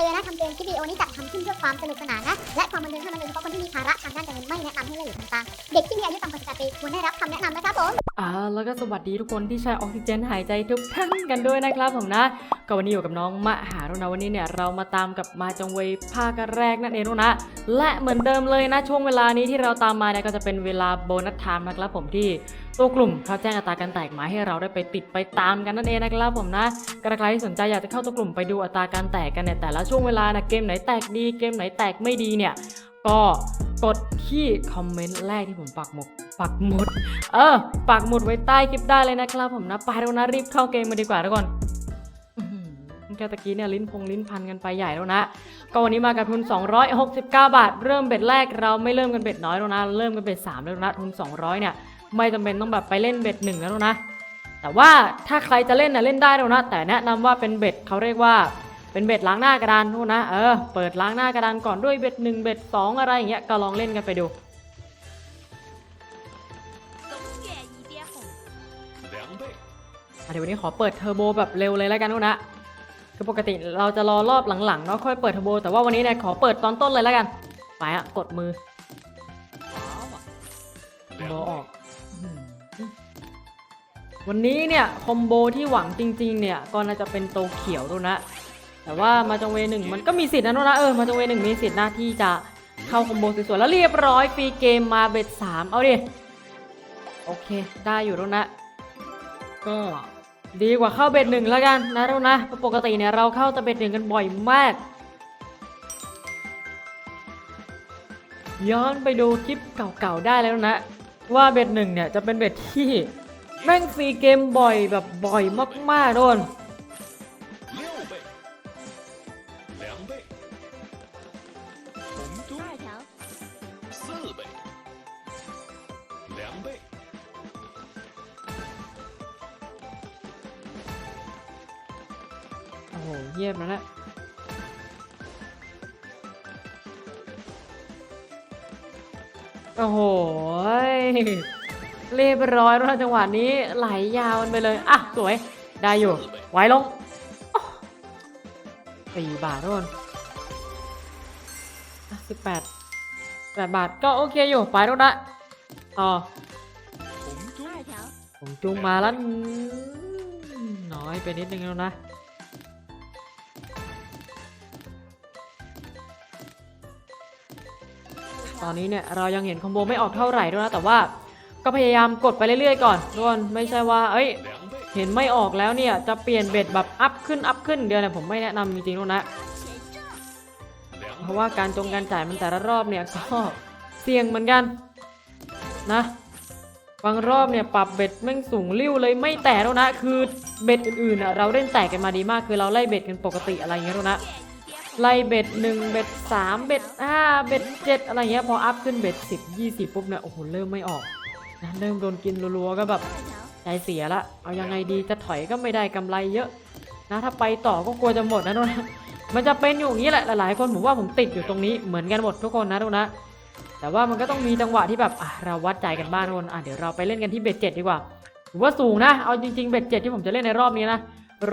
ตือนนะคำเตือนคลิปวิดีโอนี้จัดทำขึ้นเพื่อความสนุกสนานนะ และความบันเทิงเท่านั้นโดยเฉพาะคนที่มีภาระทางด้านการเงินไม่แนะนำให้เล่นหรือทำตาม เด็กที่มีอายุต่ำกว่า18ปีควรได้รับคำแนะนำนะครับผม อ่าแล้วก็สวัสดีทุกคนที่ใช้ออกซิเจนหายใจทุกท่านกันด้วยนะครับผมนะก็วันนี้อยู่กับน้องมะหารุนะวันนี้เนี่ยเรามาตามกับมาจังเวยภาคแรกนั่นเองนะ และเหมือนเดิมเลยนะช่วงเวลานี้ที่เราตามมาเนี่ยก็จะเป็นเวลาโบนัสไทม์นะครับผมที่ ตัวกลุ่มเขาแจ้งอัตราการแตกมาให้เราได้ไปติดไปตามกันนั่นเองนะครับผมนะกระใครที่สนใจอยากจะเข้าตัวกลุ่มไปดูอัตราการแตกกันเนี่ยแต่ละช่วงเวลานะเกมไหนแตกดีเกมไหนแตกไม่ดีเนี่ยก็กดที่คอมเมนต์แรกที่ผมปักหมุดปักหมุด เออปักหมุดไว้ใต้คลิปได้เลยนะครับผมนะไปแล้วนะรีบเข้าเกมมาดีกว่าทุกคนอื้อหือแค่ตะกี้เนี่ยลิ้นพงลิ้นพันกันไปใหญ่แล้วนะ ก็วันนี้มากับทุน 269 บาท เริ่มเบ็ดแรกเราไม่เริ่มกันเบ็ดน้อยแล้วนะ เริ่มกันเบ็ด3แล้วนะทุน 200 เนี่ย ไม่จำเป็นต้องแบบไปเล่นเบ็ดหนึ่งแล้วนะ แต่ว่าถ้าใครจะเล่นนะเล่นได้แล้วนะ แต่แนะนำว่าเป็นเบ็ดเขาเรียกว่าเป็นเบ็ดล้างหน้ากระดานนู่นนะ เออ เปิดล้างหน้ากระดานก่อนด้วยเบ็ดหนึ่งเบ็ดสองอะไรอย่างเงี้ย ก็ลองเล่นกันไปดูเดี๋ยววันนี้ขอเปิดเทอร์โบแบบเร็วเลยแล้วกันนู่นะคือปกติเราจะรอรอบหลังๆเนาะค่อยเปิดเทอร์โบ แต่ว่าวันนี้เนี่ยขอเปิดตอนต้นเลยแล้วกัน ไปอะกดมือเอโบออก วันนี้เนี่ยคอมโบที่หวังจริง ๆ เนี่ยก็น่าจะเป็นโตเขียวด้วยนะ แต่ว่ามาจังเวหนึ่งมันก็มีสิทธิ์นะนุนะเออมาจังเวหนึ่งมีสิทธิ์หน้าที่จะเข้าคอมโบสวยๆแล้วเรียบร้อยฟรีเกมมาเบ็ดสามเอาดิโอเค ได้อยู่แล้วนะก็ดีกว่าเข้าเบ็ดหนึ่งแล้วกันนะทุกนะเพราะปกติเนี่ยเราเข้าแต่เบ็ดหนึ่งกันบ่อยมาก ย้อนไปดูคลิปเก่าๆได้แล้วนะ ว่าเบ็ดหนึ่งเนี่ยจะเป็นเบ็ดที่ แม่งฟรีเกมบ่อยแบบบ่อยมากๆโดนโอ้โหเยี่ยมแล้วแหละโอ้โห เรียบร้อยแล้วจังหวะนี้ไหลยาวมันไปเลยอะสวยได้อยู่ไว้ลงสี่บาททุกคนสิบแปดแปดบาทก็โอเคอยู่ไปทุกนะต่อผมจุ้งมาแล้วน้อยไปนิดนึงแล้วนะตอนนี้เนี่ยเรายังเห็นคอมโบไม่ออกเท่าไหร่ด้วยนะ แต่ว่า ก็พยายามกดไปเรื่อยๆก่อนทุกคนไม่ใช่ว่า เอ้ย เห็นไม่ออกแล้วเนี่ย จะเปลี่ยนเบ็ดแบบอัพขึ้นอัพขึ้นเดียวเนี่ยผมไม่แนะนำจริงๆลูกนะ เพราะว่าการจงการจ่ายมันแต่ละรอบเนี่ยก็เสี่ยงเหมือนกันนะบางรอบเนี่ยปรับเบ็ดแม่งสูงริ้วเลยไม่แตกแล้วนะ คือเบ็ดอื่นๆเราเล่นแตกกันมาดีมากคือเราไล่เบ็ดกันปกติอะไรเงี้ยแล้วนะไล่เบ็ดหนึ่งเบ็ดสามเบ็ดห้าเบ็ดเจ็ดอะไรเงี้ยพออัพขึ้นเบ็ดสิบยี่สิบปุ๊บเนี่ยโอ้โหเริ่มไม่ออก นะเริ่มโดนกินรัวๆก็แบบ，ใจเสียละ เอายังไงดีจะถอยก็ไม่ได้กำไรเยอะ นะถ้าไปต่อก็กลัวจะหมดนะทุกนะมันจะเป็นอยู่อย่างนี้แหละหลายๆคนผมว่าผมติดอยู่ตรงนี้เหมือนกันหมดทุกคนนะทุกนะ แต่ว่ามันก็ต้องมีจังหวะที่แบบเราวัดใจกันบ้างทุกคนอะเดี๋ยวเราไปเล่นกันที่เบ็ดเจ็ดดีกว่าถือว่าสูงนะเอาจริงๆเบ็ดเจ็ดที่ผมจะเล่นในรอบนี้นะ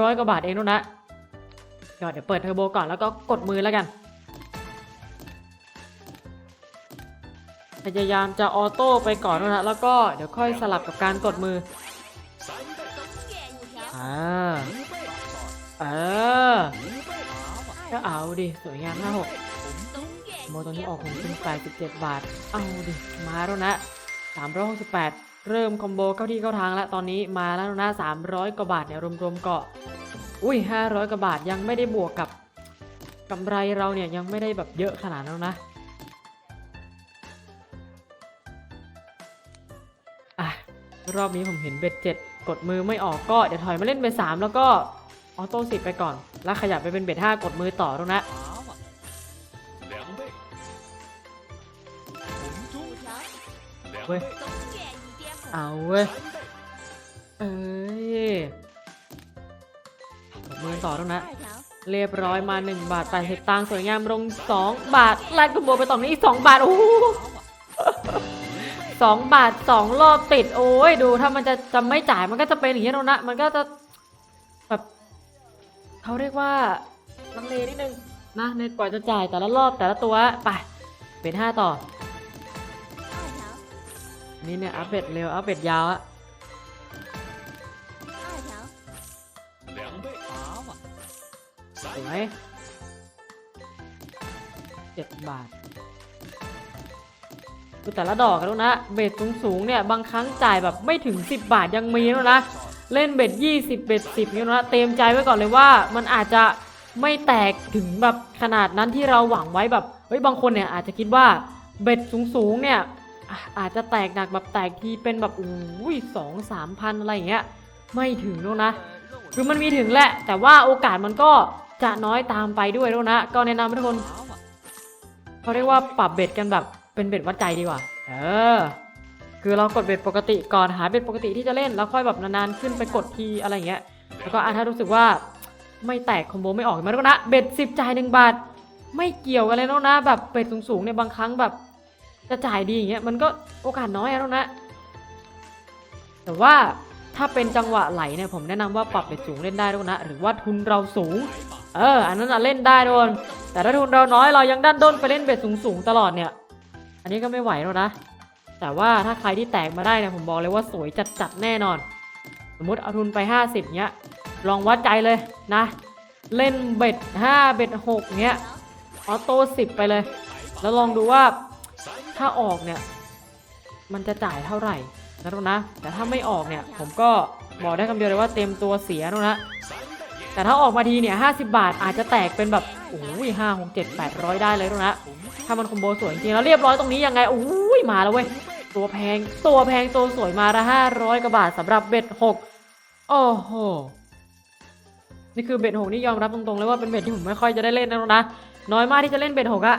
ร้อยกว่าบาทเองทุกนะเดี๋ยวเปิดเทอร์โบก่อนแล้วก็กดมือแล้วกัน พยายามจะออโต้ไปก่อนนะแล้วก็เดี๋ยวค่อยสลับกับการกดมืออ่าเออก็เอาดิสวยงามห้าหกโมตอนนี้ออกของขึ้นไป17 บาท เอาดิ มาแล้วนะสามร้อยหกสิบแปดเริ่มคอมโบเข้าที่เข้าทางแล้ว ตอนนี้มาแล้วนะสามร้อยกว่าบาทเนี่ยรวมๆเกาะอุ้ยห้าร้อยกว่าบาทยังไม่ได้บวกกับกำไรเราเนี่ยยังไม่ได้แบบเยอะขนาดนั้นนะ รอบนี้ผมเห็นเบ็ดเจ็ดกดมือไม่ออกก็เดี๋ยวถอยมาเล่นเบ็ดสามแล้วก็ออโต้สิบไปก่อน แล้วขยับไปเป็นเบ็ดห้ากดมือต่อตรงนั้นเว้ยเอาเว้ยเอ้ยกดมือต่อตรงนั้นเรียบร้อยมา 1 บาทแปดสิบตังสวยงามลง 2 บาทลายกลุ่มโบไปต่อนี้อีก 2 บาท โอ้ องบาทสองรอบติด โอ้ยดูถ้ามันจะจะไม่จ่ายมันก็จะเป็นอย่างนี้ตรงนะ มันก็จะแบบเขาเรียกว่าลังเลนิดนึงนะในกว่าจะจ่ายแต่ละรอบแต่ละตัวไปเป็นห้าต่อ นี่เนี่ยอัปเดตเร็วอัปเดตยาวอะสวยเจ็ดบาท ดูแต่ละดอกกันล้วนะ เบ็ดสูงๆเนี่ยบางครั้งจ่ายแบบไม่ถึง 10 บาทยังมีแล้วนะ เล่นเบ็ด20 เบ็ด10เนี่ยนะเต็มใจไว้ก่อนเลยว่า มันอาจจะไม่แตกถึงแบบขนาดนั้นที่เราหวังไว้แบบเฮ้ยบางคนเนี่ยอาจจะคิดว่าเบ็ดสูงๆเนี่ยอาจจะแตกหนักแบบแตกทีเป็นแบบอุ้ยสองสามพันอะไรอย่างเงี้ยไม่ถึงแล้วนะ คือมันมีถึงแหละ แต่ว่าโอกาสมันก็จะน้อยตามไปด้วยแล้วนะ ก็แนะนำให้ทุกคน，เขาเรียกว่าปรับเบ็ดกันแบบ เป็นเบ็ดวัดใจดีกว่า เออ คือเรากดเบ็ดปกติก่อนหาเบ็ดปกติที่จะเล่นแล้วค่อยแบบนานๆขึ้นไปกดทีอะไรอย่างเงี้ย แล้วก็อะถ้ารู้สึกว่าไม่แตกคอมโบไม่ออกมาแล้วนะ เบ็ดสิบจ่ายหนึ่งบาท ไม่เกี่ยวกันเลยแล้วนะ แบบเบ็ดสูงๆเนี่ยบางครั้งแบบ จะจ่ายดีอย่างเงี้ยมันก็โอกาสน้อยแล้วนะ แต่ว่าถ้าเป็นจังหวะไหลเนี่ยผมแนะนำว่าปรับเบ็ดสูงเล่นได้ด้วยนะ หรือว่าทุนเราสูง เออ อันนั้นอะเล่นได้โดนแต่ถ้าทุนเราน้อยเรายังด้านด้นไปเล่นเบ็ดสูงๆตลอดเนี่ย อันนี้ก็ไม่ไหวแล้วนะ แต่ว่าถ้าใครที่แตกมาได้เนี่ยผมบอกเลยว่าสวยจัดๆแน่นอน สมมติเอาทุนไป 50เนี้ย ลองวัดใจเลยนะ เล่นเบ็ด5เบ็ด6เนี้ย ออโต้10 ไปเลย แล้วลองดูว่าถ้าออกเนี่ย มันจะจ่ายเท่าไหร่นะทุกนะ แต่ถ้าไม่ออกเนี่ย ผมก็บอกได้คำเดียวเลยว่าเต็มตัวเสียนะนะแต่ถ้าออกมาทีเนี่ย 50 บาทอาจจะแตกเป็นแบบ โอ้ยห้าหกเจ็ดแปดร้อยได้เลยนะ ถ้ามันคอมโบสวยจริงแล้วเรียบร้อยตรงนี้ยังไงโอ้ยมาแล้วเว้ยตัวแพงตัวแพงตัวสวยมาละห้าร้อยกว่าบาทสำหรับเบ็ดหกโอ้โหนี่คือเบ็ดหกนี่ยอมรับตรงๆเลยว่าเป็นเบ็ดที่ผมไม่ค่อยจะได้เล่นนะนะน้อยมากที่จะเล่นเบ็ดหกอะ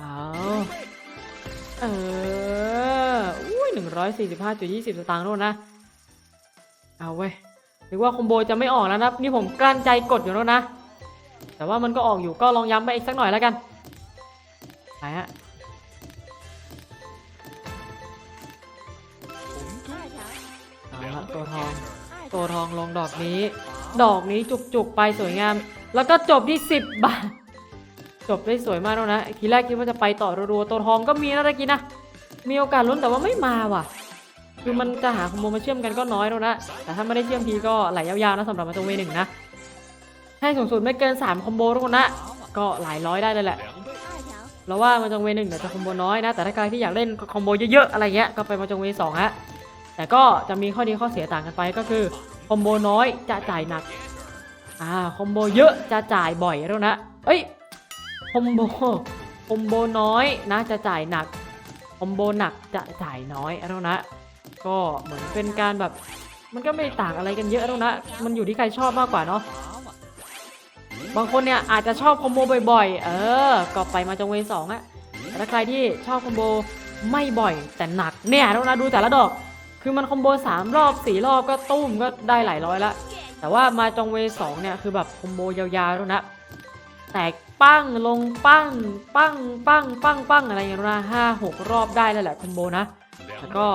เอาเอออุ้ยหนึ่งร้อยสี่สิบห้าจุดยี่สิบสตางค์โน่นนะ เอาเว้ยหรือว่าคอมโบจะไม่ออกแล้วนะ นี่ผมกลั้นใจกดอยู่แล้วนะ แต่ว่ามันก็ออกอยู่ก็ลองย้ำไปอีกสักหน่อยแล้วกัน ไปฮะเอาะตัวทอง ตัวทองลงดอกนี้ ดอกนี้จุกๆไปสวยงาม แล้วก็จบที่ 10 บาท จบได้สวยมากแล้วนะทีแรกคิดว่าจะไปต่อรัวๆตัวทองก็มีนะตะกี้นะ มีโอกาสลุ้นแต่ว่าไม่มาว่ะ คือมันจะหาคอมโบมาเชื่อมกันก็น้อยแล้วนะ แต่ถ้าไม่ได้เชื่อมทีก็ไหลยาวๆนะสำหรับมาตัวเวหนึ่งนะ ให้สูงสุดไม่เกิน 3 คอมโบทุกคนนะ ก็หลายร้อยได้เลยแหละเราว่ามาจงเวหนึ่งเดี๋ยวจะคอมโบน้อยนะ แต่ถ้าใครที่อยากเล่นคอมโบเยอะๆอะไรเงี้ยก็ไปมาจงเวสองฮะ แต่ก็จะมีข้อดีข้อเสียต่างกันไปก็คือคอมโบน้อยจะจ่ายหนัก อ่าคอมโบเยอะจะจ่ายบ่อยแล้วนะ เอ้ย คอมโบคอมโบน้อยนะจะจ่ายหนักคอมโบหนักจะจ่ายน้อยแล้วนะ ก็เหมือนเป็นการแบบ มันก็ไม่ต่างอะไรกันเยอะแล้วนะ มันอยู่ที่ใครชอบมากกว่าเนาะ，บางคนเนี่ยอาจจะชอบคอมโบบ่อยๆ เออ ก็ไปมาจงเวสองอะแต่ถ้าใครที่ชอบคอมโบไม่บ่อยแต่หนักเนี่ยแล้วนะดูแต่ละดอก คือมันคอมโบสามรอบสี่รอบก็ตุ้มก็ได้หลายร้อยละแต่ว่ามาจงเวสองเนี่ยคือแบบคอมโบยาวๆแล้วนะแตก ปั้งลงปั้งปั้งปั้งปั้งปั้งอะไรอย่างเงี้ยห้าหกรอบได้แล้วแหละคอมโบนะแล้วก็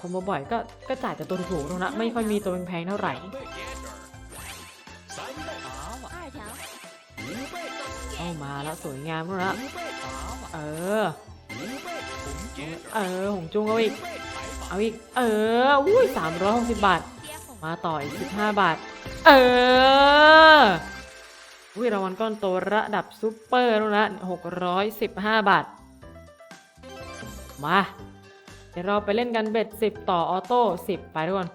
คอมโบบ่อยก็ก็จ่ายแต่ตัวถูกๆนะไม่ค่อยมีตัวแพงๆเท่าไหร่เอ้ามาแล้วสวยงามแล้วเออเออหงจุงเอาอีกเอาอีกเอออุ้ยสามร้อยหกสิบบาท มาต่ออีกสิบห้าบาท เออ อุ้ยรางวัลก้อนโตระดับซูเปอร์แล้วนะหกร้อยสิบห้าบาท มา เดี๋ยวเราไปเล่นกันเบ็ดสิบต่อออโต้สิบไปทุกคน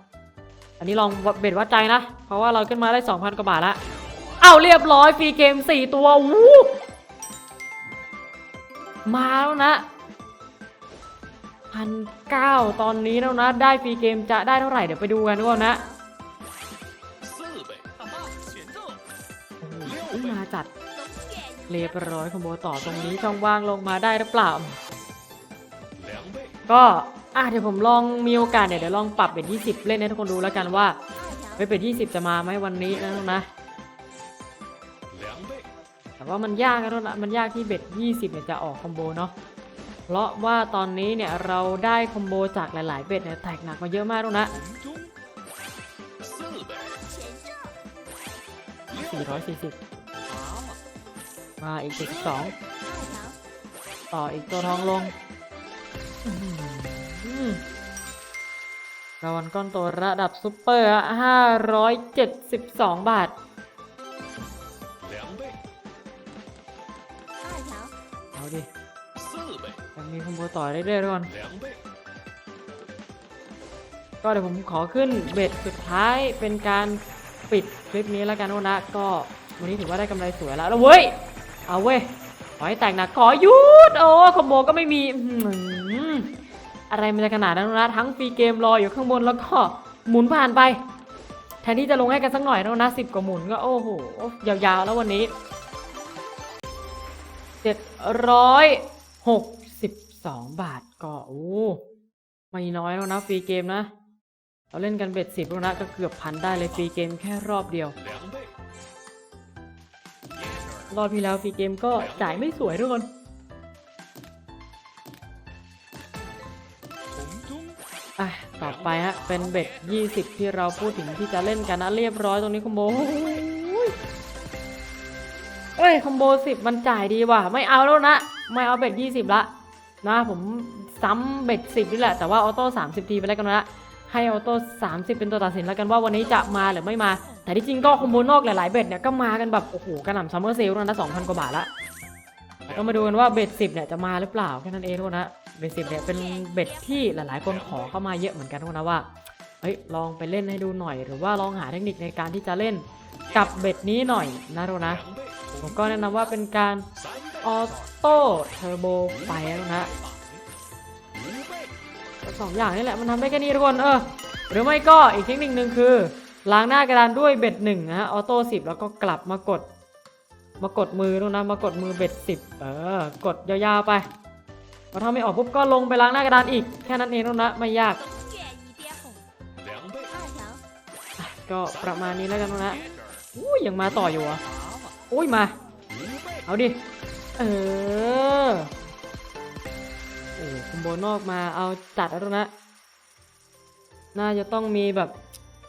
อันนี้ลองเบ็ดวัดใจนะ เพราะว่าเราขึ้นมาได้สองพันกว่าบาทละเอาเรียบร้อยฟรีเกมสี่ตัววู้มาแล้วนะพันเก้าตอนนี้แล้วนะ ได้ฟรีเกมจะได้เท่าไหร่ เดี๋ยวไปดูกันด้วยนะ อุ้ยมาจัด เรียบร้อยคอมโบต่อตรงนี้ช่องว่างลงมาได้หรือเปล่า ก็อะเดี๋ยวผมลองมีโอกาสเนี่ยเดี๋ยวลองปรับเป็น 20 เล่นให้ทุกคนดูแล้วกันว่าไม่เป็น 20 จะมาไหมวันนี้นะนะแต่ว่ามันยากนะทุกคนมันยากที่เบ็ด 20เนี่ยจะออกคอมโบเนาะเพราะว่าตอนนี้เนี่ยเราได้คอมโบจากหลาย ๆ เบ็ดเนี่ยแตกหนักมาเยอะมากทุกนะ440 มาอีกจุดสองต่ออีกตัวทองลงรางวัลก้อนโตระดับซูเปอร์ห้าร้อยเจ็ดสิบสองบาทเอาดิยังมีคอมโบต่อได้ด้วยทุกคนก็เดี๋ยวผมขอขึ้นเบ็ดสุดท้ายเป็นการปิดคลิปนี้แล้วกันนะ ก็วันนี้ถือว่าได้กำไรสวยแล้วแล้วเว้ย เอาเว้ยขอให้แตกหนักขอยุดโอ้คอมโบก็ไม่มีอะไรมันจะขนาดนั้นนะทั้งฟรีเกมรออยู่ข้างบนแล้วก็หมุนผ่านไป แทนที่จะลงให้กันสักหน่อยแล้วนะสิบกว่าหมุนก็โอ้โหยาวๆแล้ววันนี้เจ็ดร้อยหกสิบสองบาทก็โอ้ไม่น้อยแล้วนะฟรีเกมนะเราเล่นกันเบ็ดสิบแล้วนะก็เกือบพันได้เลยฟรีเกมแค่รอบเดียว รอบที่แล้วฟรีเกมก็จ่ายไม่สวยทุกคน，อะต่อไปฮะ เป็นเบ็ด 20 ที่เราพูดถึงที่จะเล่นกันนะเรียบร้อยตรงนี้คอมโบ้เอ้ยคอมโบ 10 มันจ่ายดีว่ะ ไม่เอาแล้วนะ ไม่เอาเบ็ด 20 ละ นะผมซ้ำเบ็ด 10 นี่แหละ แต่ว่าออโต้ 30 ทีไปแล้วกันนะให้ออโต้ 30 เป็นตัวตัดสินแล้วกันว่าวันนี้จะมาหรือไม่มา แต่ที่จริงก็คอมโบนอกหลายๆเบ็ดเนี่ยก็มากันแบบโอ้โหกระหน่ำซัมเมอร์เซลล์นั้นละสองพันกว่าบาทละก็มาดูกันว่าเบ็ดสิบเนี่ยจะมาหรือเปล่าแค่นั้นเองทุกคนนะเบ็ดสิบเนี่ยเป็นเบ็ดที่หลายๆ คนขอเข้ามาเยอะเหมือนกันทุกคนนะว่าเฮ้ยลองไปเล่นให้ดูหน่อย หรือว่าลองหาเทคนิคในการที่จะเล่นกับเบ็ดนี้หน่อยนะทุกคนนะผมก็แนะนำว่าเป็นการออโต้เทอร์โบไฟนะฮะสองอย่างนี่แหละมันทำได้แค่นี้ทุกคนเออหรือไม่ก็อีกเทคนิคหนึ่งคือ ล้างหน้ากระดานด้วยเบ็ดหนึ่งนะฮะออโต้สิบแล้วก็กลับมากด มากดมือตรงนั้นมากดมือเบ็ดสิบเออกดยาวๆไปพอทำไม่ออกปุ๊บก็ลงไปล้างหน้ากระดานอีกแค่นั้นเองตรงนะไม่ยากก็ประมาณนี้แล้วกันนะอู้ยังมาต่ออยู่อะอุ้ยมา เอาดิ เออ โอ้คุมโบนอกมาเอาจัดแล้วนะ น่าจะต้องมีแบบ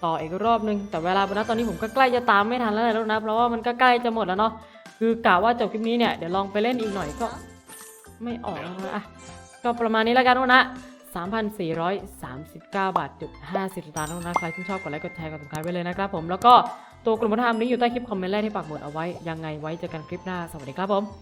ต่ออีกรอบนึง แต่เวลานะตอนนี้ผมก็ใกล้จะตามไม่ทันแล้วแหละแล้วนะเพราะว่ามันก็ใกล้จะหมดแล้วเนาะคือกะว่าจบคลิปนี้เนี่ยเดี๋ยวลองไปเล่นอีกหน่อยก็ไม่ออกแล้วนะอะก็ประมาณนี้แล้วกันนะ3,439 บาทจุด50สตางค์นะใครที่ชอบกดไลค์กดแชร์กดติดตามไว้เลยนะครับผมแล้วก็ตัวกลุ่มธรรมนี้อยู่ใต้คลิปคอมเมนต์แรกที่ปักหมุดเอาไว้ยังไงไว้เจอกันคลิปหน้าสวัสดีครับผม